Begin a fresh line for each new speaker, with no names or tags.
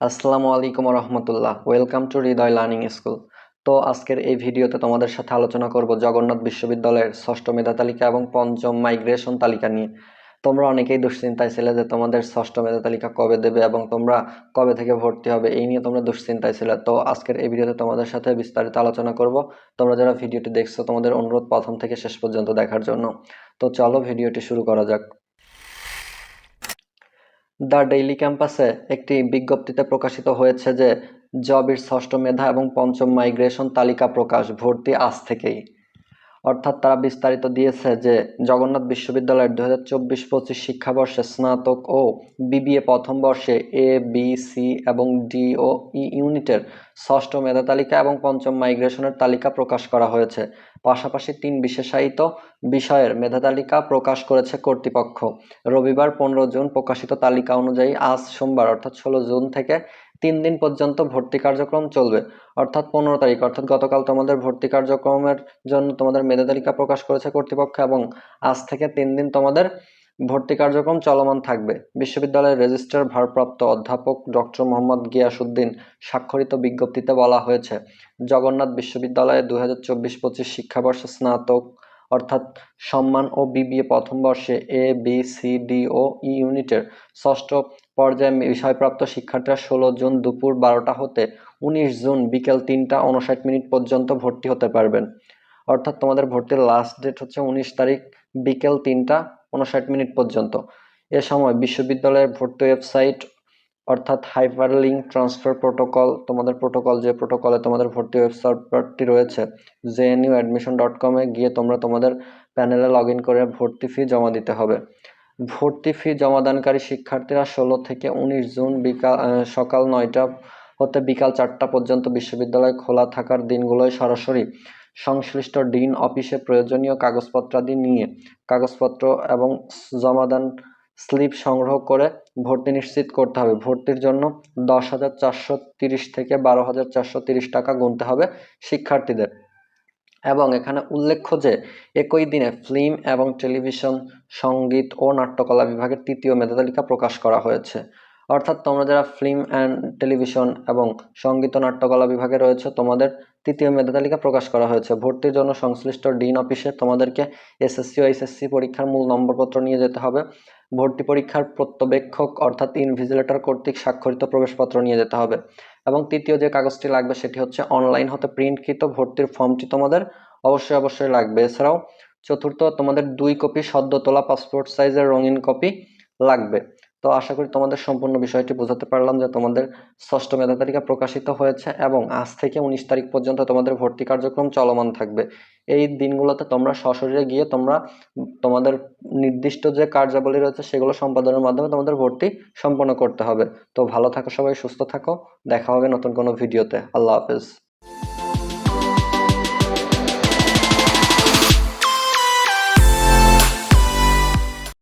আসসালামু আলাইকুম রহমতুল্লাহ welcome to Hriday learning school তো আজকের এই ভিডিওতে তোমাদের সাথে আলোচনা করব জগন্নাথ বিশ্ববিদ্যালয়ের ষষ্ঠ মেধা তালিকা এবং পঞ্চম মাইগ্রেশন তালিকা নিয়ে। তোমরা অনেকেই দুশ্চিন্তায় ছিলে যে তোমাদের ষষ্ঠ মেধা তালিকা কবে দেবে এবং তোমরা কবে থেকে ভর্তি হবে, এই নিয়ে তোমরা দুশ্চিন্তায় ছিলে। তো আজকের এই ভিডিওতে তোমাদের সাথে বিস্তারিত আলোচনা করব। তোমরা যারা ভিডিওটি দেখছ, তোমাদের অনুরোধ প্রথম থেকে শেষ পর্যন্ত দেখার জন্য। তো চলো ভিডিওটি শুরু করা যাক। দ্য ডেইলি ক্যাম্পাসে একটি বিজ্ঞপ্তিতে প্রকাশিত হয়েছে যে জবির ষষ্ঠ মেধা এবং পঞ্চম মাইগ্রেশন তালিকা প্রকাশ, ভর্তি আজ থেকেই। অর্থাৎ তারা বিস্তারিত দিয়েছে যে জগন্নাথ বিশ্ববিদ্যালয়ের দু হাজার চব্বিশ পঁচিশ শিক্ষাবর্ষে স্নাতক ও বিবিএ প্রথম বর্ষে এ, বি, সি এবং ডি ও ই ইউনিটের ষষ্ঠ মেধা তালিকা এবং পঞ্চম মাইগ্রেশনের তালিকা প্রকাশ করা হয়েছে। পাশাপাশি তিন বিশেষায়িত বিষয়ের মেধা তালিকা প্রকাশ করেছে কর্তৃপক্ষ। রবিবার পনেরো জুন প্রকাশিত তালিকা অনুযায়ী আজ সোমবার অর্থাৎ ষোলো জুন থেকে তিন দিন পর্যন্ত ভর্তি কার্যক্রম চলবে। অর্থাৎ পনেরো তারিখ। অর্থাৎ গতকাল তোমাদের ভর্তি কার্যক্রমের জন্য তোমাদের মেধা তালিকা প্রকাশ করেছে কর্তৃপক্ষ এবং আজ থেকে তিন দিন তোমাদের ভর্তি কার্যক্রম চলমান থাকবে। বিশ্ববিদ্যালয়ের রেজিস্ট্রার ভারপ্রাপ্ত অধ্যাপক ডক্টর মোহাম্মদ গিয়াসুদ্দিন স্বাক্ষরিত বিজ্ঞপ্তিতে বলা হয়েছে, জগন্নাথ বিশ্ববিদ্যালয়ে দু হাজার চব্বিশ পঁচিশ শিক্ষাবর্ষে স্নাতক, অর্থাৎ সম্মান ও বিবিএ প্রথম বর্ষে এ, বি, সি, ডি, ও, ই ইউনিটের ষষ্ঠ পর্যায়ে বিষয়প্রাপ্ত শিক্ষার্থীরা ষোলো জুন দুপুর বারোটা হতে উনিশ জুন বিকেল তিনটা উনষাট মিনিট পর্যন্ত ভর্তি হতে পারবেন। অর্থাৎ তোমাদের ভর্তির লাস্ট ডেট হচ্ছে উনিশ তারিখ বিকেল তিনটা উনষাট মিনিট পর্যন্ত। এ সময় বিশ্ববিদ্যালয়ের ভর্তি ওয়েবসাইট অর্থাৎ হাইপার লিঙ্ক ট্রান্সফার প্রোটোকল, তোমাদের প্রোটোকল, যে প্রোটোকলে তোমাদের ভর্তি ওয়েবসাইটটি রয়েছে, জেএনইউ অ্যাডমিশন ডট কমে গিয়ে তোমরা তোমাদের প্যানেলে লগ ইন করে ভর্তি ফি জমা দিতে হবে। ভর্তি ফি জমাদানকারী শিক্ষার্থীরা ষোলো থেকে উনিশ জুন বিকাল সকাল নয়টা হতে বিকাল চারটা পর্যন্ত বিশ্ববিদ্যালয় খোলা থাকার দিনগুলোয় সরাসরি সংশ্লিষ্ট ডিন অফিসে প্রয়োজনীয় কাগজপত্রাদি নিয়ে কাগজপত্র এবং জমাদান স্লিপ সংগ্রহ করে ভর্তি নিশ্চিত করতে হবে। ভর্তির জন্য দশ হাজার চারশো তিরিশ থেকে বারো হাজার চারশো তিরিশ টাকা গুনতে হবে শিক্ষার্থীদের। এবং এখানে উল্লেখ্য যে, একই দিনে ফিল্ম এবং টেলিভিশন, সংগীত ও নাট্যকলা বিভাগের তৃতীয় মেধাতালিকা প্রকাশ করা হয়েছে। অর্থাৎ তোমরা যারা ফিল্ম অ্যান্ড টেলিভিশন এবং সংগীত ও নাট্যকলা বিভাগে রয়েছে, তোমাদের তৃতীয় মেধা তালিকা প্রকাশ করা হয়েছে। ভর্তির জন্য সংশ্লিষ্ট ডিন অফিসে তোমাদেরকে এসএসসি ও এসএসসি পরীক্ষার মূল নম্বরপত্র নিয়ে যেতে হবে। ভর্তি পরীক্ষার প্রত্যবেক্ষক অর্থাৎ ইনভিজিলেটর কর্তৃক স্বাক্ষরিত প্রবেশপত্র নিয়ে যেতে হবে। এবং তৃতীয় যে কাগজটি লাগবে সেটি হচ্ছে অনলাইন হতে প্রিন্টকৃত ভর্তির ফর্মটি তোমাদের অবশ্যই অবশ্যই লাগবে। এছাড়াও চতুর্থ তোমাদের দুই কপি সদ্য তোলা পাসপোর্ট সাইজের রঙিন কপি লাগবে। তো আশা করি তোমাদের সম্পূর্ণ বিষয়টি বোঝাতে পারলাম যে তোমাদের ষষ্ঠ মেধা তালিকা প্রকাশিত হয়েছে এবং আজ থেকে উনিশ তারিখ পর্যন্ত তোমাদের ভর্তি কার্যক্রম চলমান থাকবে। এই দিনগুলোতে তোমরা সশরীরে গিয়ে তোমরা তোমাদের নির্দিষ্ট যে কার্যাবলী রয়েছে সেগুলো সম্পাদনের মাধ্যমে তোমাদের ভর্তি সম্পন্ন করতে হবে। তো ভালো থাকো সবাই, সুস্থ থাকো। দেখা হবে নতুন কোনো ভিডিওতে। আল্লাহ হাফেজ।